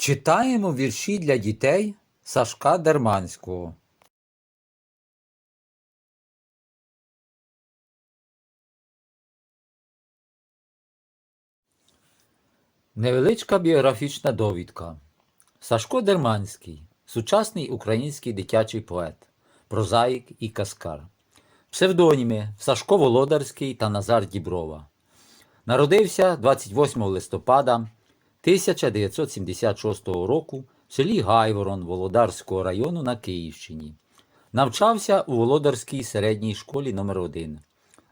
Читаємо вірші для дітей Сашка Дерманського. Невеличка біографічна довідка. Сашко Дерманський сучасний український дитячий поет, прозаїк і каскар. Псевдоніми Сашко Володарський та Назар Діброва. Народився 28 листопада 1976 року в селі Гайворон Володарського району на Київщині. Навчався у Володарській середній школі номер 1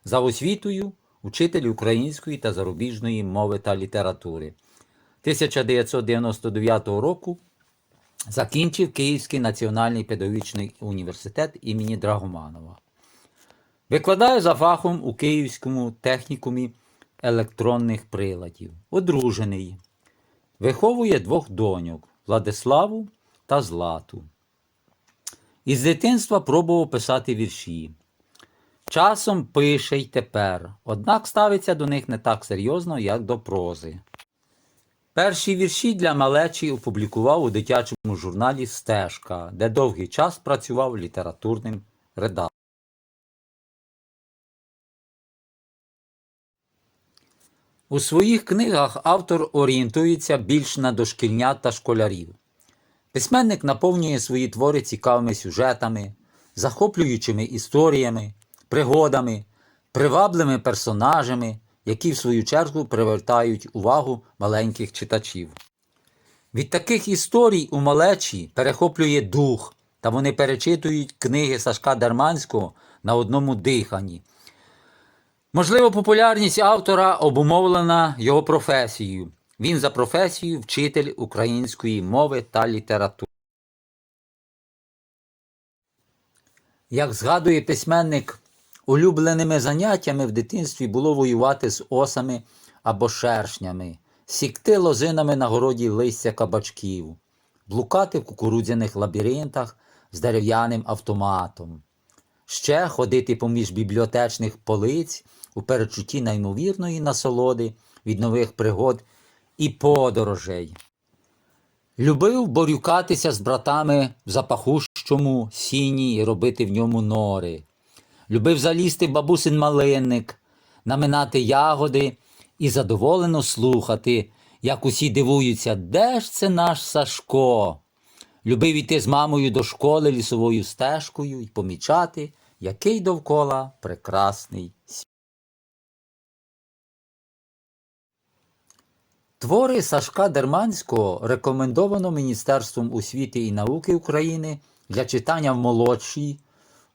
За освітою учитель української та зарубіжної мови та літератури. 1999 року закінчив Київський національний педагогічний університет імені Драгоманова. Викладає за фахом у Київському технікумі електронних приладів. Одружений. Виховує двох доньок Владиславу та Злату. Із дитинства пробував писати вірші. Часом пише й тепер, однак ставиться до них не так серйозно, як до прози. Перші вірші для малечі опублікував у дитячому журналі Стежка, де довгий час працював літературним редактором. У своїх книгах автор орієнтується більш на дошкільнят та школярів. Письменник наповнює свої твори цікавими сюжетами, захоплюючими історіями, пригодами, привабливими персонажами, які в свою чергу привертають увагу маленьких читачів. Від таких історій у малечі перехоплює дух, та вони перечитують книги Сашка Дарманського на одному диханні. Можливо, популярність автора обумовлена його професією. Він за професією вчитель української мови та літератури. Як згадує письменник, улюбленими заняттями в дитинстві було воювати з осами або шершнями, сікти лозинами на городі листя кабачків, блукати в кукурудзяних лабіринтах з дерев'яним автоматом, ще ходити поміж бібліотечних полиць у перечутті неймовірної насолоди від нових пригод і подорожей. Любив борюкатися з братами в запахущому сіні і робити в ньому нори. Любив залізти бабусин малинник, наминати ягоди і задоволено слухати, як усі дивуються, де ж це наш Сашко. Любив іти з мамою до школи лісовою стежкою і помічати, який довкола прекрасний світ. Твори Сашка Дерманського рекомендовано Міністерством освіти і науки України для читання в молодшій,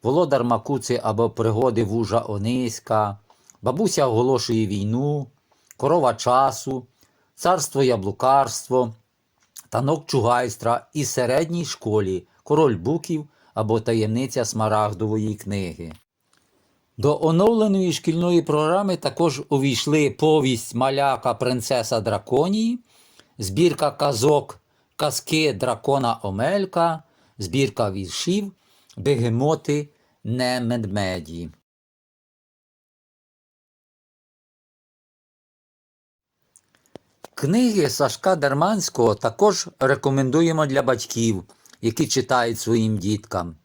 Володар Макуци або пригоди вужа Ониська, Бабуся оголошує війну, Корова часу, Царство яблукарство, Танок Чугайстра і середній школі Король Буків або Таємниця Смарагдової книги. До оновленої шкільної програми також увійшли повість Маляка Принцеса Драконії, збірка казок Казки Дракона Омелька, збірка віршів Бегемоти не Книги Сашка Дерманського також рекомендуємо для батьків, які читають своїм діткам.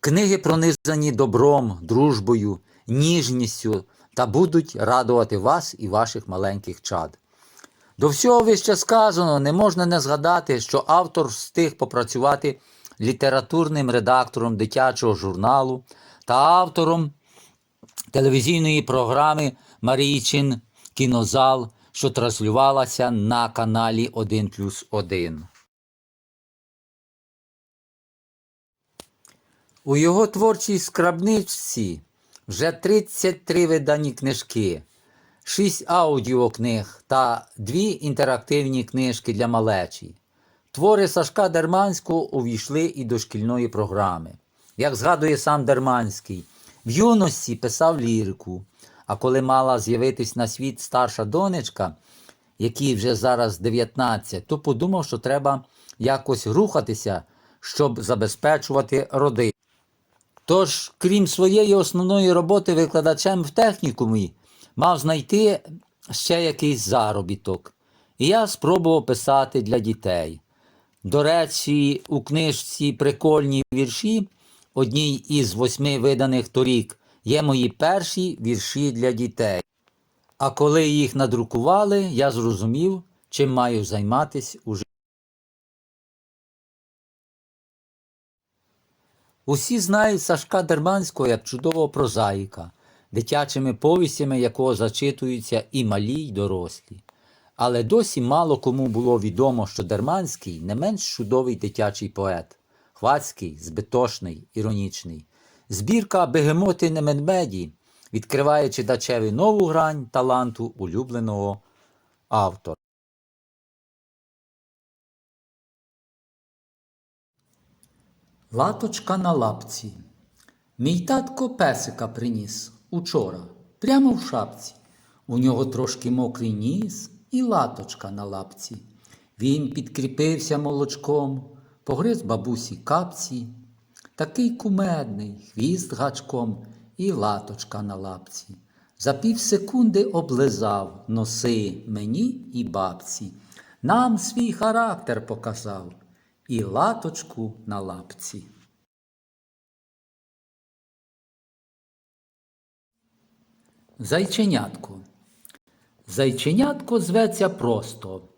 Книги пронизані добром, дружбою, ніжністю та будуть радувати вас і ваших маленьких чад. До всього вище сказано, не можна не згадати, що автор встиг попрацювати літературним редактором дитячого журналу та автором телевізійної програми Марійчин Кінозал, що транслювалася на каналі 1 плюс 1. У його творчій скрабничці вже 33 видані книжки, 6 аудіокниг та 2 інтерактивні книжки для малечі. Твори Сашка Дерманського увійшли і до шкільної програми. Як згадує сам Дерманський, в юності писав лірику, а коли мала з'явитись на світ старша донечка, якій вже зараз 19, то подумав, що треба якось рухатися, щоб забезпечувати родину. Тож, крім своєї основної роботи викладачем в технікумі, мав знайти ще якийсь заробіток. І я спробував писати для дітей. До речі, у книжці прикольні вірші, одній із восьми виданих торік, є мої перші вірші для дітей. А коли їх надрукували, я зрозумів, чим маю займатися у житті. Усі знають Сашка Дерманського як чудового прозаїка, дитячими повістями якого зачитуються і малі, й дорослі. Але досі мало кому було відомо, що Дерманський не менш чудовий дитячий поет, хвацький, збитошний, іронічний. Збірка Бегемоти Неменмеді відкриває читачеві нову грань таланту улюбленого автора. Латочка на лапці. Мій татко песика приніс учора, прямо в шапці. У нього трошки мокрий ніс і латочка на лапці. Він підкріпився молочком, погриз бабусі капці. Такий кумедний, хвіст гачком і латочка на лапці. За пів секунди облизав носи мені і бабці. Нам свій характер показав і латочку на лапці. Зайченятко. Зайченятко зветься просто.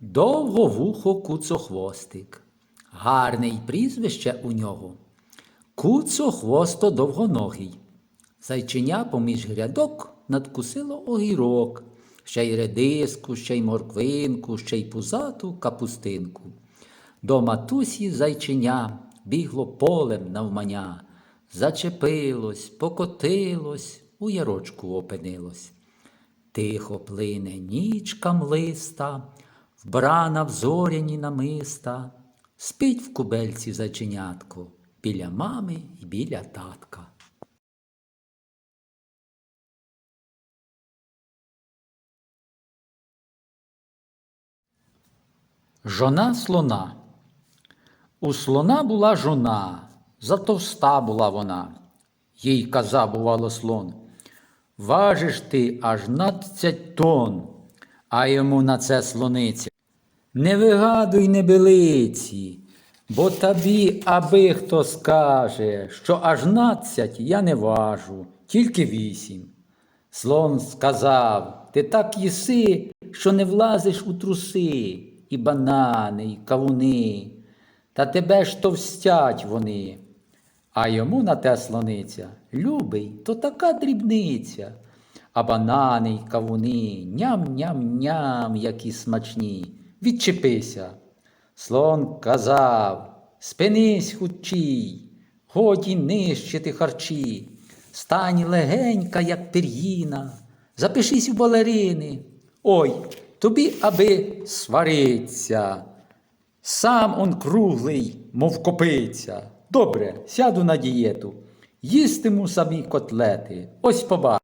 Довговухо куцохвостик. Гарний прізвище у нього. Куцохвосто довгоногий. Зайченя поміж грядок надкусило огірок, ще й редиску, ще й морквинку, ще й пузату капустинку. До матусі зайченя бігло полем навмання, зачепилось, покотилось, у ярочку опинилось. Тихо плине нічка млиста, вбрана в зоряні намиста, спить в кубельці зайченятко біля мами і біля татка. Жона слона. У слона була жона, затовста була вона. Їй казав, бувало, слон. Важиш ти аж надцять тонн, а йому на це слониця. Не вигадуй небелиці, бо тобі аби хто скаже, що аж надцять я не важу, тільки вісім. Слон сказав, ти так їси, що не влазиш у труси, і банани, і кавуни, та тебе ж товстять вони. А йому на те слониця, любий, то така дрібниця, а банани й кавуни, ням-ням-ням, які смачні. Відчепися. Слон казав, спинись хучій, годі нищити харчі, стань легенька, як пір'їна, запишись у балерини. Ой, тобі аби свариться. Сам он круглий, мов копиця. Добре, сяду на дієту. Їстиму самі котлети. Ось побач.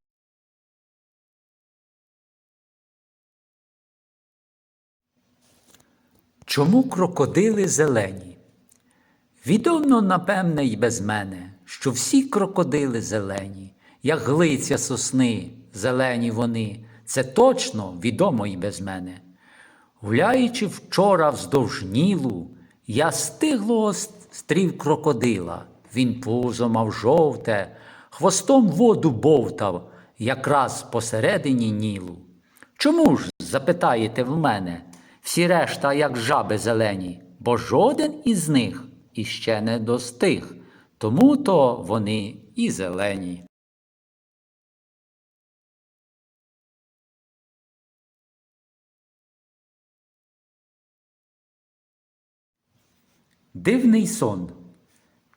Чому крокодили зелені? Відомо, напевне, й без мене, що всі крокодили зелені, як глиця сосни, зелені вони. Це точно відомо й без мене. Гуляючи вчора вздовж Нілу, я стиглого стрів крокодила. Він пузо мав жовте, хвостом воду бовтав, якраз посередині Нілу. Чому ж, запитаєте в мене, всі решта, як жаби зелені, бо жоден із них іще не достиг, тому то вони і зелені. Дивний сон.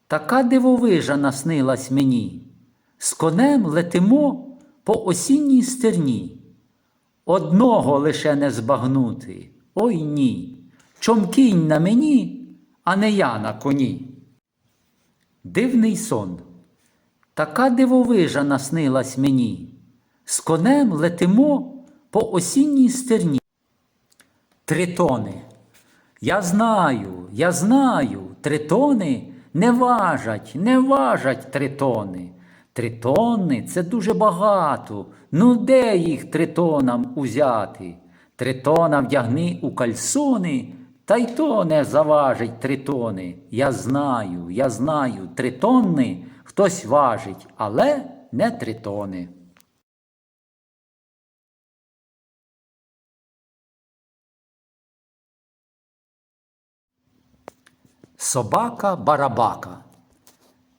Така дивовижа наснилась мені. З конем летимо по осінній стерні. Одного лише не збагнути. Ой ні. Чом кінь на мені, а не я на коні. Дивний сон. Така дивовижа наснилась мені. З конем летимо по осінній стерні. Тритони. Я знаю, я знаю, тритони не важать, не важать тритони. Тритони це дуже багато. Ну де їх тритонам узяти? Тритона вдягни у кальсони Та й то не заважить три тони. Я знаю, я знаю, три тонни хтось важить, але не три тони. Собака барабака.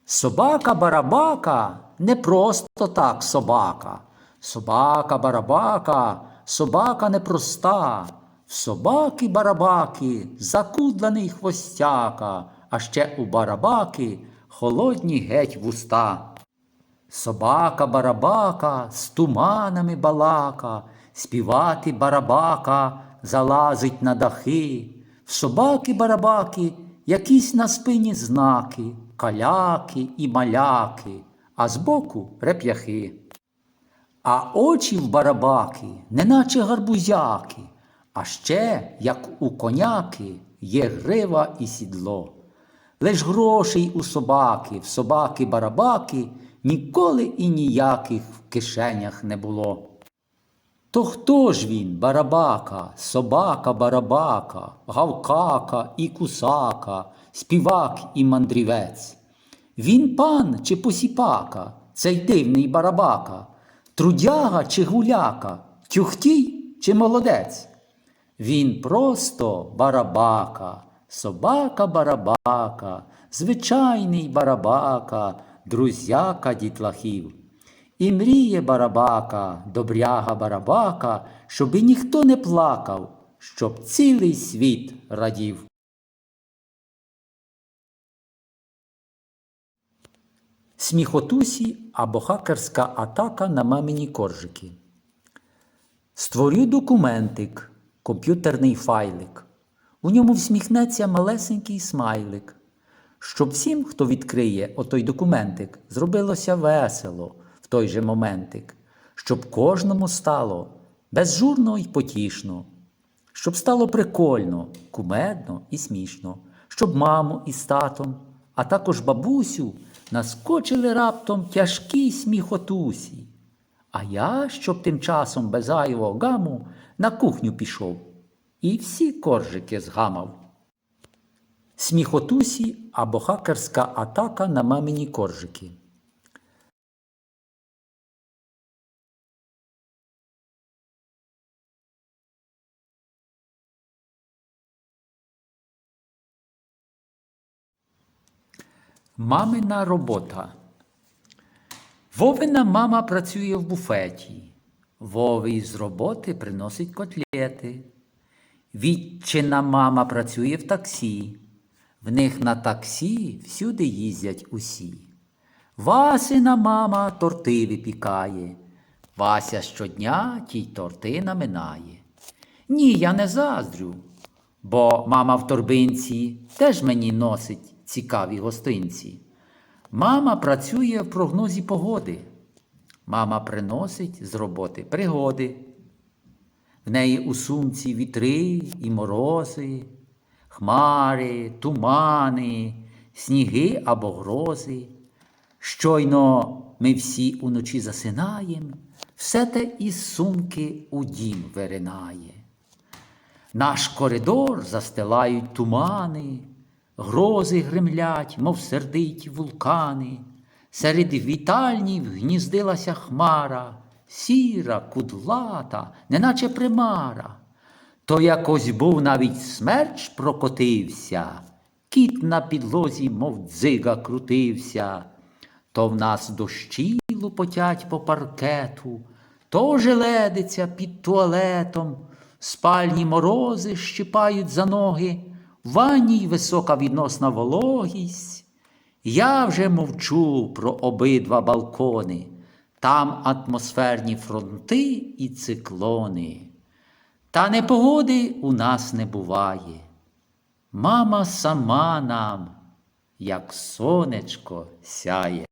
Собака барабака не просто так собака. Собака барабака, собака непроста. В собаки барабаки закудлений хвостяка, а ще у барабаки холодні геть вуста. Собака барабака з туманами балака, співати барабака залазить на дахи. В собаки барабаки якісь на спині знаки, каляки і маляки, а збоку реп'яхи. А очі в барабаки, неначе гарбузяки, а ще, як у коняки, є грива і сідло. Лиш грошей у собаки, в собаки барабаки ніколи і ніяких в кишенях не було. То хто ж він, барабака, собака барабака, гавкака і кусака, співак і мандрівець? Він пан чи посіпака, цей дивний барабака, трудяга чи гуляка, тюхтій чи молодець? Він просто барабака, собака барабака, звичайний барабака, друзяка дітлахів. І мріє барабака, добряга барабака, щоби ніхто не плакав, щоб цілий світ радів. Сміхотусі або хакерська атака на мамині коржики. Створю документик, комп'ютерний файлик. У ньому всміхнеться малесенький смайлик. Щоб всім, хто відкриє отой документик, зробилося весело в той же моментик, щоб кожному стало безжурно й потішно, щоб стало прикольно, кумедно і смішно, щоб маму із татом, а також бабусю наскочили раптом тяжкі сміхотусі. А я, щоб тим часом без зайвого гаму на кухню пішов і всі коржики згамав. Сміхотусі або хакерська атака на мамині коржики. Мамина робота. Вовина мама працює в буфеті. Вовий з роботи приносить котлети. Вітчина мама працює в таксі. В них на таксі всюди їздять усі. Васина мама торти випікає. Вася щодня тій торти наминає. Ні, я не заздрю, бо мама в торбинці теж мені носить цікаві гостинці. Мама працює в прогнозі погоди. Мама приносить з роботи пригоди. В неї у сумці вітри і морози, хмари, тумани, сніги або грози. Щойно ми всі уночі засинаєм, все те із сумки у дім виринає. Наш коридор застилають тумани, грози гремлять, мов сердиті вулкани. Серед вітальні вгніздилася хмара, сіра, кудлата, неначе примара. То якось був навіть смерч прокотився, кіт на підлозі, мов дзига крутився, то в нас дощі лупотять по паркету, то желедиться під туалетом, спальні морози щипають за ноги, ванній висока відносна вологість. Я вже мовчу про обидва балкони, там атмосферні фронти і циклони. Та непогоди у нас не буває. Мама сама нам, як сонечко, сяє.